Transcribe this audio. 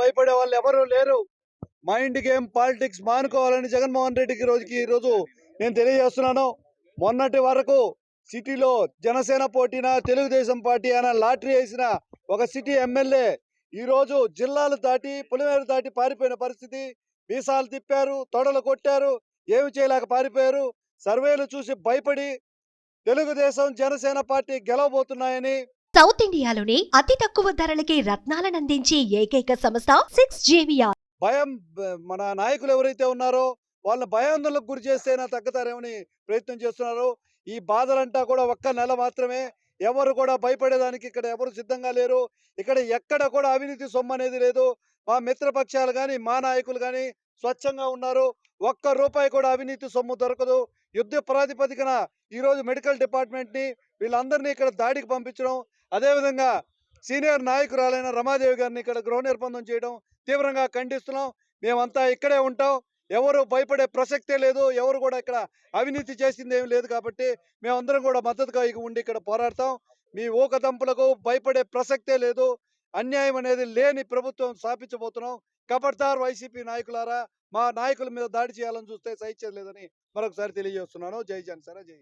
భయపడే వాళ్ళు ఎవరు లేరు? మైండ్ గేమ్ పాలిటిక్స్ మానుకోవాలని జగన్మోహన్ రెడ్డికి రోజుకి ఈ రోజు నేను తెలియజేస్తున్నాను. మొన్నటి వరకు సిటీలో జనసేన పోటీన తెలుగుదేశం పార్టీ అయినా లాటరీ వేసిన ఒక సిటీ ఎమ్మెల్యే ఈ రోజు జిల్లాలు దాటి పులిమేరు దాటి పారిపోయిన పరిస్థితి. వీసాలు తిప్పారు తొడలు కొట్టారు ఏమి చేయలేక పారిపోయారు. సర్వేలు చూసి భయపడి తెలుగుదేశం జనసేన పార్టీ గెలవబోతున్నాయని సౌత్ ఇండియాలోని అతి తక్కువ ధరలకి రత్నాలను అందించే ఏకైక సంస్థ సిక్స్ జేవిఆర్. భయం మన నాయకులు ఎవరైతే ఉన్నారో వాళ్ళ భయాందోళనకు గురి చేస్తేనా తగ్గుతారేమని ప్రయత్నం చేస్తున్నారు. ఈ బాధలంటా కూడా ఒక్క నెల మాత్రమే ఎవరు కూడా భయపడేదానికి ఇక్కడ ఎవరు సిద్ధంగా లేరు. ఇక్కడ ఎక్కడ కూడా అవినీతి సొమ్ము అనేది లేదు. మా మిత్రపక్షాలు కానీ మా నాయకులు కానీ స్వచ్ఛంగా ఉన్నారు. ఒక్క రూపాయి కూడా అవినీతి సొమ్ము దొరకదు. యుద్ధ ప్రాతిపదికన ఈరోజు మెడికల్ డిపార్ట్మెంట్ని వీళ్ళందరినీ ఇక్కడ దాడికి పంపించడం అదేవిధంగా సీనియర్ నాయకురాలైన రమాదేవి గారిని ఇక్కడ గృహ నిర్బంధం చేయడం తీవ్రంగా ఖండిస్తున్నాం. మేమంతా ఇక్కడే ఉంటాం. ఎవరు భయపడే ప్రసక్తే లేదు. ఎవరు కూడా ఇక్కడ అవినీతి చేసింది ఏమి లేదు కాబట్టి మేమందరం కూడా మద్దతుగా ఉండి ఇక్కడ పోరాడతాం. మీ ఊకదంపులకు భయపడే ప్రసక్తే లేదు. అన్యాయం అనేది లేని ప్రభుత్వం స్థాపించబోతున్నాం. కబడ్దార్ వైసీపీ నాయకులారా మా నాయకుల మీద దాడి చేయాలని చూస్తే సహించలేదని మరొకసారి తెలియజేస్తున్నాను. జై జనసేన జై